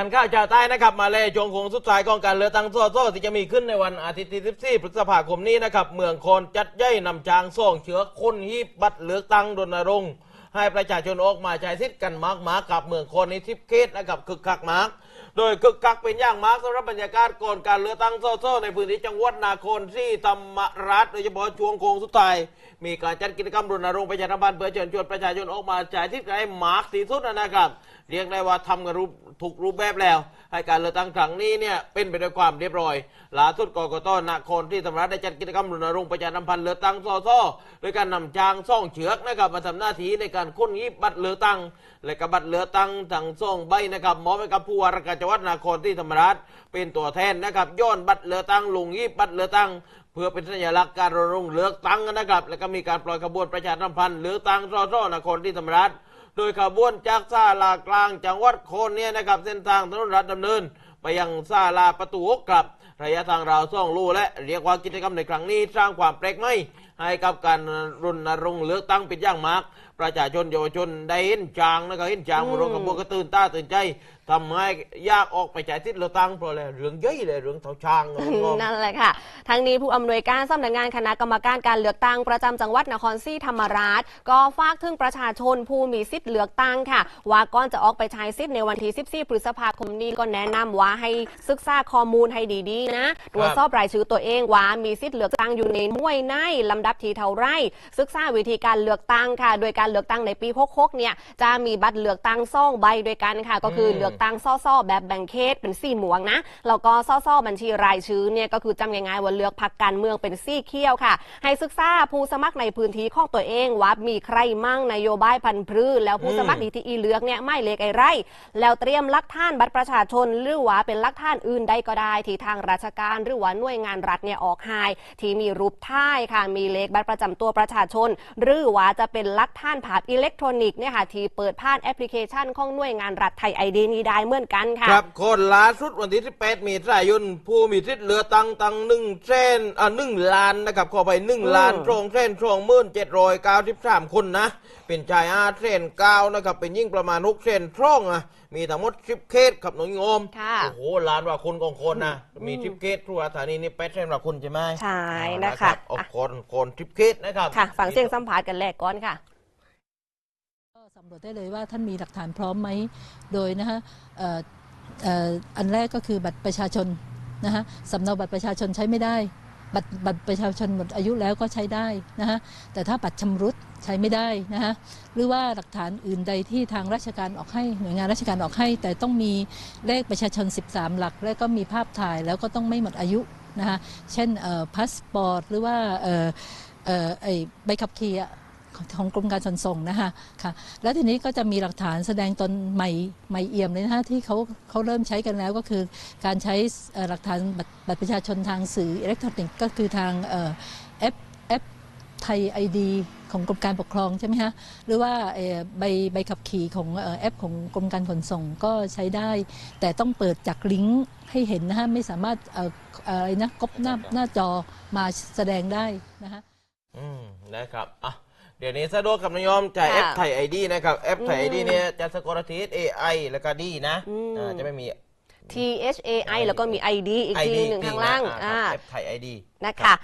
ทันข้าชาวใต้นะครับ มาเลยจงคงสุดท้ายของการเลือตังโซโซ่ที่จะมีขึ้นในวันอาทิตย์ที่ 14 พฤษภาคมนี้นะครับ เมืองโคนจัดย่อยนำจางส่งเชื้อคนฮีบบัตรเลือกตั้งรณรงค์ให้ประชาชนออกมาใช้สิทธิ์กันมากมากับเมืองโคนในทิพเขตนะครับคึกคักมาก โดยคึกคักเป็นอย่างมากสำหรับบรรยากาศก่อนการเลือกตั้งโซโซ่ในพื้นที่จังหวัดนาโคนที่ธรรมรัฐโดยเฉพาะช่วงโค้งสุดท้ายมีการจัดกิจกรรมรณรงค์ประชาสัมพันธ์เพื่อเชิญชวนประชาชนออกมาจ่ายที่ให้มาร์กที่สุดนะครับ เรียกได้ว่าทำกันรูปถูกรูปแบบแล้ว ให้การเลือกตั้งครั้งนี้เนี่ยเป็นไปด้วยความเรียบร้อยล่าสุดกกตนครที่ธรรมรัฐได้จัดกิจกรรมรณรงค์ประชาสัมพันธ์เลือกตั้งซอซอโดยการนำจางซ่องเชือกนะครับมาทำหน้าที่ในการค้นยิบบัตรเลือกตั้ง และก็บัตรเลือกตั้งทั้งซ่องใบนะครับมอบให้กับผู้ว่าราชการจังหวัดนครที่ธรรมราชเป็นตัวแทนนะครับย้อนบัตรเลือกตั้งลงยิบบัตรเลือกตั้งเพื่อเป็นสัญลักษณ์การรณรงค์เลือกตั้งนะครับ แล้วก็มีการปล่อยขบวนประชาสัมพันธ์เลือกตั้งซอซอนครที่ธรรมราช โดยขบวนจากซาลากลางจังหวัดโคนเนี่ยนะครับเส้นทางถนนรัฐดำเนิน ไปยังซาลาประตูหกครับระยะทางราวสองลูและเรียกว่ากิจกรรมในครั้งนี้สร้างความแปลกใหม่ให้กับการรณรงค์เลือกตั้งเป็นอย่างมาก ประชาชนเยาวชนได้เห็นจางนะครับเห็นจางมาร่วมขบวนก็ตื่นตาตื่นใจทำให้ยากออกไปจ่ายสิทธิ์เลือกตั้งเพราะอะไรเรื่องใหญ่เลยเรื่องเท่าช้างครับผมนั่นแหละค่ะทั้งนี้ผู้อำนวยการสำนักงานคณะกรรมการการเลือกตั้งประจำจังหวัดนครศรีธรรมราช ก็ฝากถึงประชาชนผู้มีสิทธิ์เลือกตั้งค่ะ ว่าก่อนจะออกไปใช้สิทธิ์ในวันที่14พฤษภาคมนี้ก็แนะนำว่าให้ศึกษาข้อมูลให้ดีๆนะตรวจสอบรายชื่อตัวเองว่ามีสิทธิ์เลือกตั้งอยู่ในหน่วยไหนลำดับที่เท่าไรศึกษาวิธีการเลือกตั้งค่ะ โดยการเลือกตั้งในปี66เนี่ยจะมีบัตรเลือกตั้งซ่องใบด้วยกันค่ะ ก็คืออืมเลือกตั้งซ่อๆแบบแบ่งเขตเป็นสี่หมวงนะแล้วก็ซ่อๆบัญชีรายชื่อเนี่ยก็คือจำง่ายๆว่าเลือกพักการเมืองเป็นซี่เขี้ยวค่ะ ให้ศึกษาผู้สมัครในพื้นที่ของตัวเองว่ามีใครมั่งนโยบายพันธุ์พืชแล้วผู้สมัครดีที่อีเลือกเนี่ยไม่เล็กไอไร แล้วเตรียมหลักฐานบัตรประชาชนหรือว่าเป็นหลักฐานอื่นใดก็ได้ ที่ทางราชการหรือว่าหน่วยงานรัฐเนี่ยออกให้ที่มีรูปถ่ายค่ะมีเลขบัตรประจำตัวประชาชน หรือว่าจะเป็นหลักฐานผ่านอิเล็กทรอนิกส์เนี่ยค่ะที่เปิดผ่านแอปพลิเคชันของหน่วยงานรัฐไทยไอดีนี้ได้เหมือนกันค่ะครับคนล่าสุดวันที่18มีสายนผู้มีสิทธิ์เหลือตังตังหนึ่งเส้นอ่าหนึ่งล้านนะครับเข้าไปหนึ่งล้านอืมตรงเส้นตรงมื่นเจ็ดร้อยเก้าสิบสามคนนะ เป็นชายอาเส้นเก้านะครับเป็นยิ่งประมาณหกเส้นตรงอะมีทั้งหมดสิบเคสครับน้องโยมค่ะโอ้โหล้านกว่าคนของคนนะมีสิบเคสทั่วสถานีนี้แปดเส้นกว่าคนใช่ไหมใช่เอานะคะรับเอาอะคนคนสิบเคสนะครับ ค่ะฟังเสียงสัมภาษณ์กันแรกก่อนค่ะก็ สำรวจได้เลยว่าท่านมีหลักฐานพร้อมไหมโดยนะฮะอันแรกก็คือบัตรประชาชนนะฮะสำเนาบัตรประชาชนใช้ไม่ได้ บัตรบัตรประชาชนหมดอายุแล้วก็ใช้ได้นะฮะแต่ถ้าบัตรชำรุดใช้ไม่ได้นะฮะหรือว่าหลักฐานอื่นใดที่ทางราชการออกให้หน่วยงานราชการออกให้ แต่ต้องมีเลขประชาชน 13 หลัก และก็มีภาพถ่ายแล้วก็ต้องไม่หมดอายุนะฮะเช่นพาสปอร์ตหรือว่าใบขับขี่ ของกรมการขนส่งนะคะค่ะแล้วทีนี้ก็จะมีหลักฐานแสดงตนใหม่ใหม่เอี่ยมเลยนะคะที่เขาเขาเริ่มใช้กันแล้วก็คือ การใช้หลักฐานบัตรประชาชนทางสื่ออิเล็กทรอนิกส์ก็คือทางเอแอปแอปไทยไอดีของกรมการปกครองใช่ไหมคะหรือว่าใบใบขับขี่ของแอปของกรมการขนส่งก็ใช้ได้ แต่ต้องเปิดจากลิงก์ให้เห็นนะคะไม่สามารถอะไรนะก๊อปหน้าหน้าจอมาแสดงได้นะคะอืมนะครับอะ เดี๋ยวนี้สะดวกกับนายยอมจ่ายแอค่ะปไทยไอดีนะครับ แอปไทยไอดีอืมเนี่ยจะสะกดที AI แล้วก็ดีนะอืมอ่าจะไม่มี T H A I แล้วก็มี ID อีกทีหนึ่งข้างล่างอ่าอ่าแอปไทยไอดีนะคะ